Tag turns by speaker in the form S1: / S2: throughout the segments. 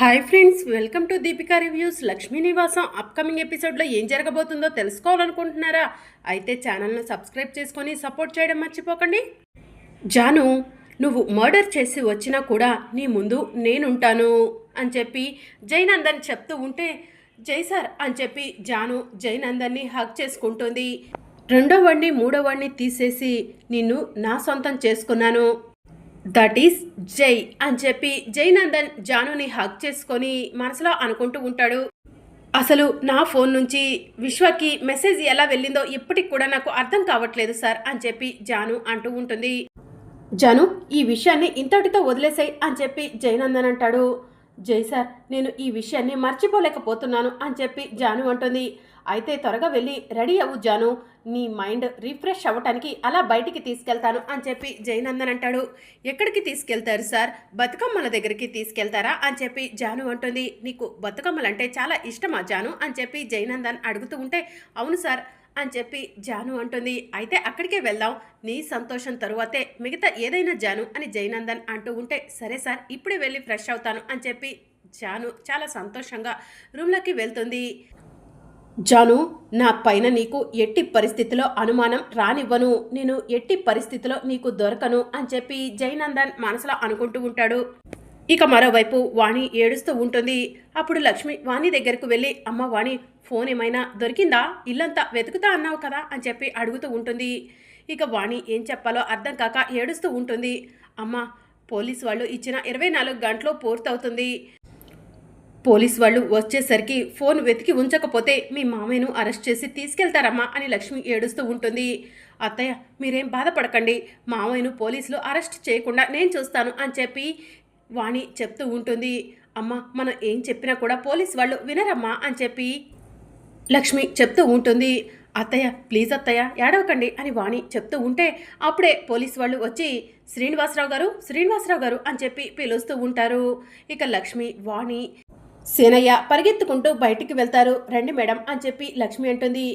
S1: Hi friends welcome to Deepika reviews Lakshmi Nivasam upcoming ఎపిసోడ్లో ఏం జరగబోతుందో తెలుసుకోవాలనుకుంటున్నారా? అయితే ఛానల్ను సబ్స్క్రైబ్ చేసుకొని సపోర్ట్ చేయడం మర్చిపోకండి. జాను నువ్వు మర్డర్ చేసి వచ్చినా కూడా నీ ముందు నేనుంటాను అని చెప్పి జైనందన్ చెప్తూ ఉంటే జై సార్ అని చెప్పి జాను జైనందన్ని హక్ చేసుకుంటుంది. రెండో వాడిని మూడో వాడిని తీసేసి నిన్ను నా సొంతం చేసుకున్నాను. దట్ ఈస్ జై అని చెప్పి జైనందన్ జానుని హక్ చేసుకొని మనసులో అనుకుంటూ ఉంటాడు. అసలు నా ఫోన్ నుంచి విశ్వకి మెసేజ్ ఎలా వెళ్ళిందో ఇప్పటికి కూడా నాకు అర్థం కావట్లేదు సార్ అని చెప్పి జాను అంటూ ఉంటుంది. జాను ఈ విషయాన్ని ఇంతటితో వదిలేసాయి అని చెప్పి జైనందన్ అంటాడు. జై సార్ నేను ఈ విషయాన్ని మర్చిపోలేకపోతున్నాను అని చెప్పి జాను అంటుంది. అయితే త్వరగా వెళ్ళి రెడీ అవుజాను జాను. నీ మైండ్ రిఫ్రెష్ అవ్వటానికి అలా బయటికి తీసుకెళ్తాను అని చెప్పి జైనందన్ అంటాడు. ఎక్కడికి తీసుకెళ్తారు సార్? బతుకమ్మల దగ్గరికి తీసుకెళ్తారా అని చెప్పి జాను అంటుంది. నీకు బతుకమ్మలంటే చాలా ఇష్టమా జాను? అని చెప్పి జైనందన్ అడుగుతూ ఉంటే అవును సార్ అని చెప్పి జాను అంటుంది. అయితే అక్కడికే వెళ్దాం. నీ సంతోషం తరువాతే మిగతా ఏదైనా జాను అని జైనందన్ అంటూ ఉంటే సరే సార్ ఇప్పుడే వెళ్ళి ఫ్రెష్ అవుతాను అని చెప్పి జాను చాలా సంతోషంగా రూమ్లోకి వెళ్తుంది. జాను నా పైన నీకు ఎట్టి పరిస్థితిలో అనుమానం రానివ్వను. నేను ఎట్టి పరిస్థితిలో నీకు దొరకను అని చెప్పి జైనందన్ మనసులో అనుకుంటూ ఉంటాడు. ఇక మరోవైపు వాణి ఏడుస్తూ ఉంటుంది. అప్పుడు లక్ష్మి వాణి దగ్గరకు వెళ్ళి అమ్మ వాణి ఫోన్ ఏమైనా దొరికిందా? ఇల్లంతా వెతుకుతా అన్నావు కదా? అని చెప్పి అడుగుతూ ఉంటుంది. ఇక వాణి ఏం చెప్పాలో అర్థం కాక ఏడుస్తూ ఉంటుంది. అమ్మ పోలీస్ వాళ్ళు ఇచ్చిన ఇరవై నాలుగు గంటలు పూర్తవుతుంది. పోలీస్ వాళ్ళు వచ్చేసరికి ఫోన్ వెతికి ఉంచకపోతే మీ మామయ్యను అరెస్ట్ చేసి తీసుకెళ్తారమ్మా అని లక్ష్మి ఏడుస్తూ ఉంటుంది. అత్తయ్య మీరేం బాధపడకండి. మామయ్యను పోలీసులు అరెస్ట్ చేయకుండా నేను చూస్తాను అని చెప్పి వాణి చెప్తూ ఉంటుంది. అమ్మ మనం ఏం చెప్పినా కూడా పోలీస్ వాళ్ళు వినరమ్మా అని చెప్పి లక్ష్మి చెప్తూ ఉంటుంది. అత్తయ్య ప్లీజ్ అత్తయ్య ఏడవకండి అని వాణి చెప్తూ ఉంటే అప్పుడే పోలీస్ వాళ్ళు వచ్చి శ్రీనివాసరావు గారు శ్రీనివాసరావు గారు అని చెప్పి పిలుస్తూ ఉంటారు. ఇక లక్ష్మి వాణి సీనయ్య పరిగెత్తుకుంటూ బయటికి వెళ్తారు. రండి మేడం అని చెప్పి లక్ష్మి అంటుంది.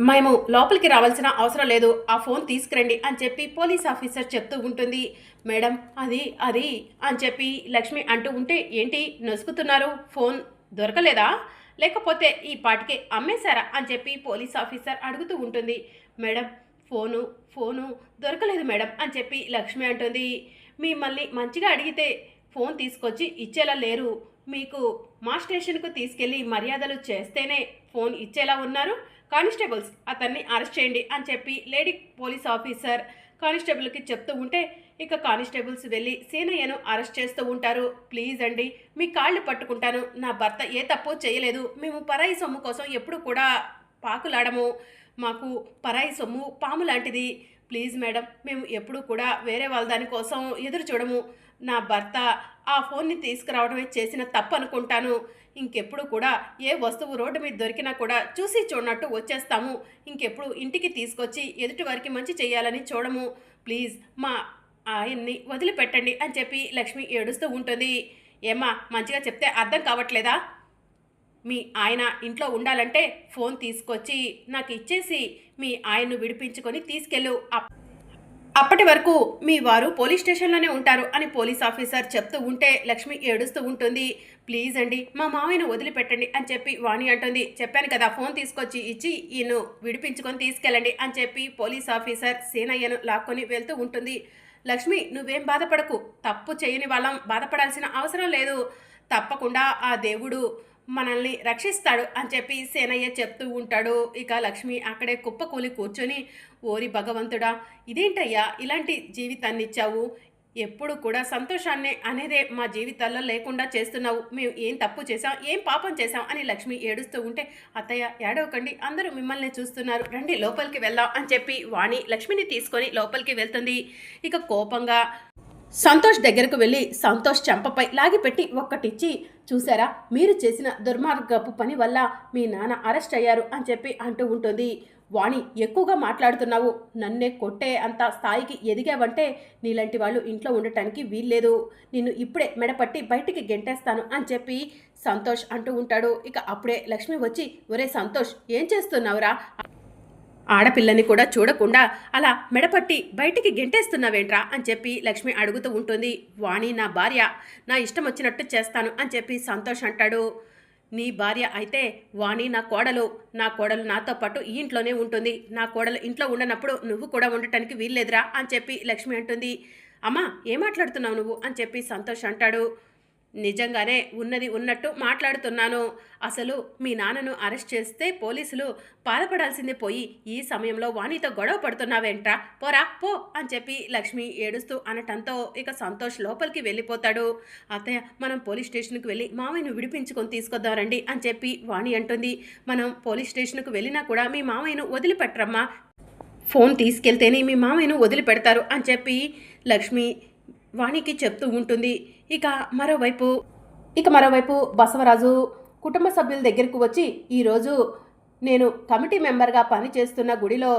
S1: మేము లోపలికి రావాల్సిన అవసరం లేదు. ఆ ఫోన్ తీసుకురండి అని చెప్పి పోలీస్ ఆఫీసర్ చెప్తూ ఉంటుంది. మేడం అది అది అని చెప్పి లక్ష్మి అంటూ ఉంటే ఏంటి నొసుకుతున్నారు? ఫోన్ దొరకలేదా? లేకపోతే ఈ పాటికే అమ్మేశారా? అని చెప్పి పోలీస్ ఆఫీసర్ అడుగుతూ ఉంటుంది. మేడం ఫోను ఫోను దొరకలేదు మేడం అని చెప్పి లక్ష్మి అంటుంది. మిమ్మల్ని మంచిగా అడిగితే ఫోన్ తీసుకొచ్చి ఇచ్చేలా లేరు. మీకు మా స్టేషన్కు తీసుకెళ్ళి మర్యాదలు చేస్తేనే ఫోన్ ఇచ్చేలా ఉన్నారు. కానిస్టేబుల్స్ అతన్ని అరెస్ట్ చేయండి అని చెప్పి లేడీ పోలీస్ ఆఫీసర్ కానిస్టేబుల్కి చెప్తూ ఉంటే ఇక కానిస్టేబుల్స్ వెళ్ళి సీనయ్యను అరెస్ట్ చేస్తూ ఉంటారు. ప్లీజ్ అండి మీ కాళ్ళు పట్టుకుంటాను. నా భర్త ఏ తప్పు చేయలేదు. మేము పరాయి సొమ్ము కోసం ఎప్పుడు కూడా పాకులాడము. మాకు పరాయి సొమ్ము పాము లాంటిది. ప్లీజ్ మేడం మేము ఎప్పుడు కూడా వేరే వాళ్ళ దానికోసం ఎదురు చూడము. నా భర్త ఆ ఫోన్ని తీసుకురావడమే చేసిన తప్పు అనుకుంటాను ఇంకెప్పుడు కూడా ఏ వస్తువు రోడ్డు మీద దొరికినా కూడా చూసి చూడనట్టు వచ్చేస్తాము. ఇంకెప్పుడు ఇంటికి తీసుకొచ్చి ఎదుటి వారికి మంచి చేయాలని చూడము. ప్లీజ్ మా ఆయన్ని వదిలిపెట్టండి అని చెప్పి లక్ష్మి ఏడుస్తూ ఉంటుంది. ఏమ్మా మంచిగా చెప్తే అర్థం కావట్లేదా? మీ ఆయన ఇంట్లో ఉండాలంటే ఫోన్ తీసుకొచ్చి నాకు ఇచ్చేసి మీ ఆయన్ను విడిపించుకొని తీసుకెళ్ళు. అప్- అప్పటి వరకు మీ వారు పోలీస్ స్టేషన్లోనే ఉంటారు అని పోలీస్ ఆఫీసర్ చెప్తూ ఉంటే లక్ష్మి ఏడుస్తూ ఉంటుంది. ప్లీజ్ అండి మా మామయ్యను వదిలిపెట్టండి అని చెప్పి వాణి అంటుంది. చెప్పాను కదా ఫోన్ తీసుకొచ్చి ఇచ్చి ఈయను విడిపించుకొని తీసుకెళ్ళండి అని చెప్పి పోలీస్ ఆఫీసర్ సీనయ్యను లాక్కొని వెళ్తూ ఉంటుంది. లక్ష్మి నువ్వేం బాధపడకు. తప్పు చేయని వాళ్ళం బాధపడాల్సిన అవసరం లేదు. తప్పకుండా ఆ దేవుడు మనల్ని రక్షిస్తాడు అని చెప్పి సేనయ్య చెప్తూ ఉంటాడు. ఇక లక్ష్మి అక్కడే కుప్పకూలి కూర్చొని ఓరి భగవంతుడా ఇదేంటయ్యా? ఇలాంటి జీవితాన్ని ఇచ్చావు. ఎప్పుడు కూడా సంతోషాన్ని అనేదే మా జీవితాల్లో లేకుండా చేస్తున్నావు. మేము ఏం తప్పు చేసాం ఏం పాపం చేసాం అని లక్ష్మి ఏడుస్తూ ఉంటే అత్తయ్య ఏడవకండి. అందరూ మిమ్మల్ని చూస్తున్నారు. రండి లోపలికి వెళ్దాం అని చెప్పి వాణి లక్ష్మిని తీసుకొని లోపలికి వెళ్తుంది. ఇక కోపంగా సంతోష్ దగ్గరకు వెళ్ళి సంతోష్ చెంపపై లాగిపెట్టి ఒక్కటిచ్చి చూసారా మీరు చేసిన దుర్మార్గపు పని వల్ల మీ నాన్న అరెస్ట్ అయ్యారు అని చెప్పి అంటూ ఉంటుంది. వాణి ఎక్కువగా మాట్లాడుతున్నావు. నన్నే కొట్టే అంత స్థాయికి ఎదిగావంటే నీలాంటి వాళ్ళు ఇంట్లో ఉండటానికి వీల్లేదు. నిన్ను ఇప్పుడే మెడపట్టి బయటికి గెంటేస్తాను అని చెప్పి సంతోష్ అంటూ ఉంటాడు. ఇక అప్పుడే లక్ష్మి వచ్చి ఒరే సంతోష్ ఏం చేస్తున్నావురా? ఆడపిల్లని కూడా చూడకుండా అలా మెడపట్టి బయటికి గెంటేస్తున్నావేంట్రా అని చెప్పి లక్ష్మి అడుగుతూ ఉంటుంది. వాణి నా భార్య నా ఇష్టం వచ్చినట్టు చేస్తాను అని చెప్పి సంతోష్ అంటాడు. నీ భార్య అయితే వాణి నా కోడలు నా కోడలు నాతో పాటు ఈ ఇంట్లోనే ఉంటుంది. నా కోడలు ఇంట్లో ఉండనప్పుడు నువ్వు కూడా ఉండటానికి వీల్లేదురా అని చెప్పి లక్ష్మి అంటుంది. అమ్మా ఏం మాట్లాడుతున్నావు నువ్వు? అని చెప్పి సంతోష్ అంటాడు. నిజంగానే ఉన్నది ఉన్నట్టు మాట్లాడుతున్నాను. అసలు మీ నాన్నను అరెస్ట్ చేస్తే పోలీసులు బాధపడాల్సిందే పోయి ఈ సమయంలో వాణితో గొడవ పడుతున్నావేంట్రా? పోరా పో అని చెప్పి లక్ష్మి ఏడుస్తూ అనటంతో ఇక సంతోష్ లోపలికి వెళ్ళిపోతాడు. అత్తయ్య మనం పోలీస్ స్టేషన్కి వెళ్ళి మామయ్యను విడిపించుకొని తీసుకొద్దారండి అని చెప్పి వాణి అంటుంది. మనం పోలీస్ స్టేషన్కు వెళ్ళినా కూడా మీ మామయ్యను వదిలిపెట్టరమ్మా. ఫోన్ తీసుకెళ్తేనే మీ మామయ్యను వదిలిపెడతారు అని చెప్పి లక్ష్మి వాణికి చెప్తూ ఉంటుంది. ఇక మరోవైపు ఇక మరోవైపు బసవరాజు కుటుంబ సభ్యుల దగ్గరకు వచ్చి ఈరోజు నేను కమిటీ మెంబర్గా పనిచేస్తున్న గుడిలో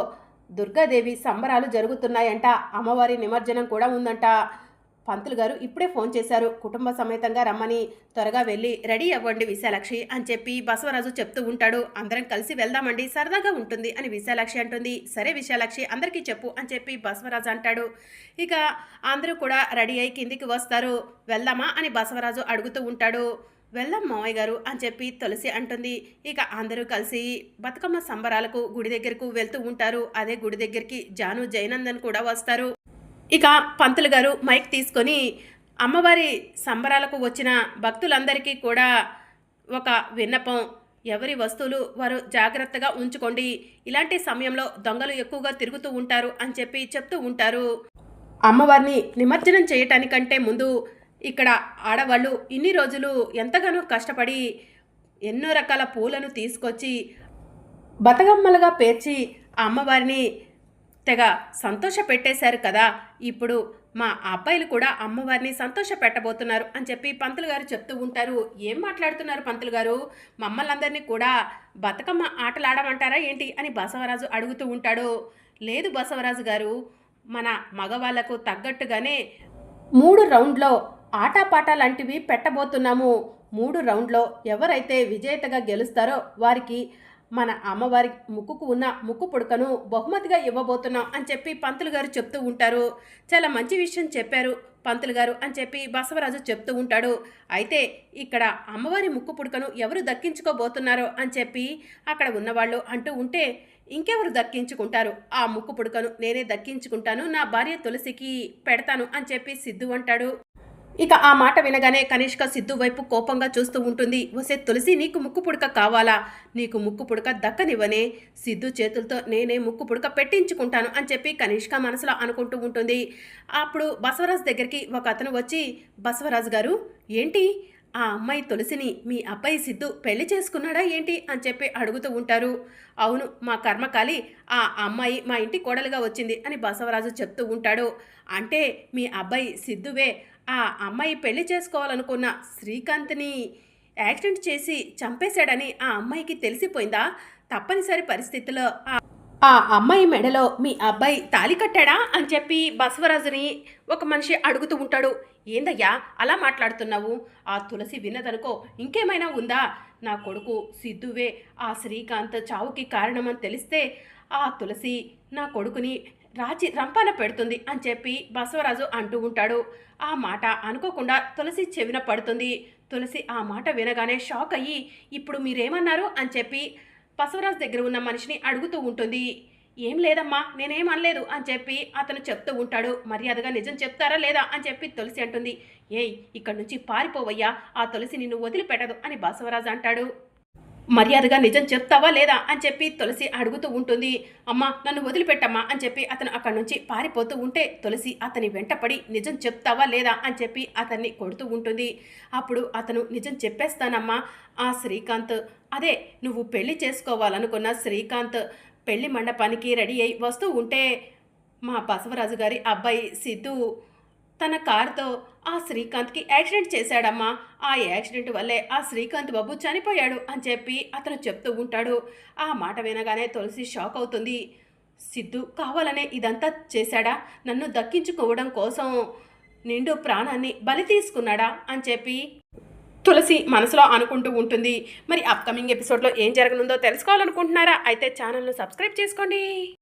S1: దుర్గాదేవి సంబరాలు జరుగుతున్నాయంట. అమ్మవారి నిమజ్జనం కూడా ఉందంట. పంతులు గారు ఇప్పుడే ఫోన్ చేశారు. కుటుంబ సమేతంగా రమ్మని త్వరగా వెళ్ళి రెడీ అవ్వండి విశాలాక్షి అని చెప్పి బసవరాజు చెప్తూ ఉంటాడు. అందరం కలిసి వెళ్దామండి సరదాగా ఉంటుంది అని విశాలాక్షి అంటుంది. సరే విశాలాక్షి అందరికీ చెప్పు అని చెప్పి బసవరాజు అంటాడు. ఇక అందరూ కూడా రెడీ అయి కిందికి వస్తారు. వెళ్దామా అని బసవరాజు అడుగుతూ ఉంటాడు. వెళ్దాం మావయ్య గారు అని చెప్పి తులసి అంటుంది. ఇక అందరూ కలిసి బతుకమ్మ సంబరాలకు గుడి దగ్గరకు వెళ్తూ ఉంటారు. అదే గుడి దగ్గరికి జాను జయనందన్ కూడా వస్తారు. ఇక పంతులు గారు మైక్ తీసుకొని అమ్మవారి సంబరాలకు వచ్చిన భక్తులందరికీ కూడా ఒక విన్నపం ఎవరి వస్తువులు వారు జాగ్రత్తగా ఉంచుకోండి ఇలాంటి సమయంలో దొంగలు ఎక్కువగా తిరుగుతూ ఉంటారు అని చెప్పి చెప్తూ ఉంటారు. అమ్మవారిని నిమజ్జనం చేయటానికంటే ముందు ఇక్కడ ఆడవాళ్ళు ఇన్ని రోజులు ఎంతగానో కష్టపడి ఎన్నో రకాల పూలను తీసుకొచ్చి బతగమ్మలుగా పేర్చి ఆ అమ్మవారిని తెగ సంతోష పెట్టేశారు కదా. ఇప్పుడు మా అబ్బాయిలు కూడా అమ్మవారిని సంతోష పెట్టబోతున్నారు అని చెప్పి పంతులు గారు చెప్తూ ఉంటారు. ఏం మాట్లాడుతున్నారు పంతులు గారు? మమ్మల్ని అందరినీ కూడా బతుకమ్మ ఆటలాడమంటారా ఏంటి అని బసవరాజు అడుగుతూ ఉంటాడు. లేదు బసవరాజు గారు మన మగవాళ్ళకు తగ్గట్టుగానే మూడు రౌండ్లో ఆటపాట లాంటివి పెట్టబోతున్నాము. మూడు రౌండ్లో ఎవరైతే విజేతగా గెలుస్తారో వారికి మన అమ్మవారి ముక్కుకు ఉన్న ముక్కు పుడకను బహుమతిగా ఇవ్వబోతున్నాం అని చెప్పి పంతులు గారు చెప్తూ ఉంటారు. చాలా మంచి విషయం చెప్పారు పంతులు గారు అని చెప్పి బసవరాజు చెప్తూ ఉంటాడు. అయితే ఇక్కడ అమ్మవారి ముక్కు పుడకను ఎవరు దక్కించుకోబోతున్నారో అని చెప్పి అక్కడ ఉన్నవాళ్ళు అంటూ ఉంటే ఇంకెవరు దక్కించుకుంటారు? ఆ ముక్కు పుడకను నేనే దక్కించుకుంటాను. నా భార్య తులసికి పెడతాను అని చెప్పి సిద్ధు అంటాడు. ఇక ఆ మాట వినగానే కనిష్క సిద్ధు వైపు కోపంగా చూస్తూ ఉంటుంది. వసే తులసి నీకు ముక్కు పుడక కావాలా? నీకు ముక్కు పుడక దక్కనివ్వనే. సిద్ధు చేతులతో నేనే ముక్కు పుడక పెట్టించుకుంటాను అని చెప్పి కనిష్క మనసులో అనుకుంటూ ఉంటుంది. అప్పుడు బసవరాజు దగ్గరికి ఒక అతను వచ్చి బసవరాజు గారు ఏంటి? ఆ అమ్మాయి తులసిని మీ అబ్బాయి సిద్ధు పెళ్ళి చేసుకున్నాడా ఏంటి? అని చెప్పి అడుగుతూ ఉంటారు. అవును మా కర్మకాలి ఆ అమ్మాయి మా ఇంటి కోడలుగా వచ్చింది అని బసవరాజు చెప్తూ ఉంటాడు. అంటే మీ అబ్బాయి సిద్ధువే ఆ అమ్మాయి పెళ్ళి చేసుకోవాలనుకున్న శ్రీకాంత్ని యాక్సిడెంట్ చేసి చంపేశాడని ఆ అమ్మాయికి తెలిసిపోయిందా? తప్పనిసరి పరిస్థితిలో ఆ అమ్మాయి మెడలో మీ అబ్బాయి తాలి కట్టాడా? అని చెప్పి బసవరాజుని ఒక మనిషి అడుగుతూ ఉంటాడు. ఏందయ్యా అలా మాట్లాడుతున్నావు? ఆ తులసి విన్నదనుకో ఇంకేమైనా ఉందా? నా కొడుకు సిద్ధువే ఆ శ్రీకాంత్ చావుకి కారణమని తెలిస్తే ఆ తులసి నా కొడుకుని రాచి రంపాన పెడుతుంది అని చెప్పి బసవరాజు అంటూ ఉంటాడు. ఆ మాట అనుకోకుండా తులసి చెవిన పడుతుంది. తులసి ఆ మాట వినగానే షాక్ అయ్యి ఇప్పుడు మీరేమన్నారు? అని చెప్పి బసవరాజు దగ్గర ఉన్న మనిషిని అడుగుతూ ఉంటుంది. ఏం లేదమ్మా నేనేం అనలేదు అని చెప్పి అతను చెప్తూ ఉంటాడు. మర్యాదగా నిజం చెప్తారా లేదా? అని చెప్పి తులసి అంటుంది. ఏయ్ ఇక్కడి నుంచి పారిపోవయ్యా ఆ తులసి నిన్ను వదిలిపెట్టదు అని బసవరాజు అంటాడు. మర్యాదగా నిజం చెప్తావా లేదా అని చెప్పి తులసి అడుగుతూ ఉంటుంది. అమ్మా నన్ను వదిలిపెట్టమ్మా అని చెప్పి అతను అక్కడి నుంచి పారిపోతూ ఉంటే తులసి అతని వెంటపడి నిజం చెప్తావా లేదా అని చెప్పి అతన్ని కొడుతూ ఉంటుంది. అప్పుడు అతను నిజం చెప్పేస్తానమ్మా. ఆ శ్రీకాంత్ అదే నువ్వు పెళ్ళి చేసుకోవాలనుకున్న శ్రీకాంత్ పెళ్ళి మండపానికి రెడీ అయి వస్తూ ఉంటే మా బసవరాజు గారి అబ్బాయి సిద్ధు తన కారుతో ఆ శ్రీకాంత్కి యాక్సిడెంట్ చేశాడమ్మా. ఆ యాక్సిడెంట్ వల్లే ఆ శ్రీకాంత్ బాబు చనిపోయాడు అని చెప్పి అతను చెప్తూ ఉంటాడు. ఆ మాట వినగానే తులసి షాక్ అవుతుంది. సిద్ధు కావాలనే ఇదంతా చేశాడా? నన్ను దక్కించుకోవడం కోసం నిండు ప్రాణాన్ని బలి తీసుకున్నాడా? అని చెప్పి తులసి మనసులో అనుకుంటూ ఉంటుంది. మరి అప్కమింగ్ ఎపిసోడ్లో ఏం జరగనుందో తెలుసుకోవాలనుకుంటున్నారా? అయితే ఛానల్ను సబ్స్క్రైబ్ చేసుకోండి.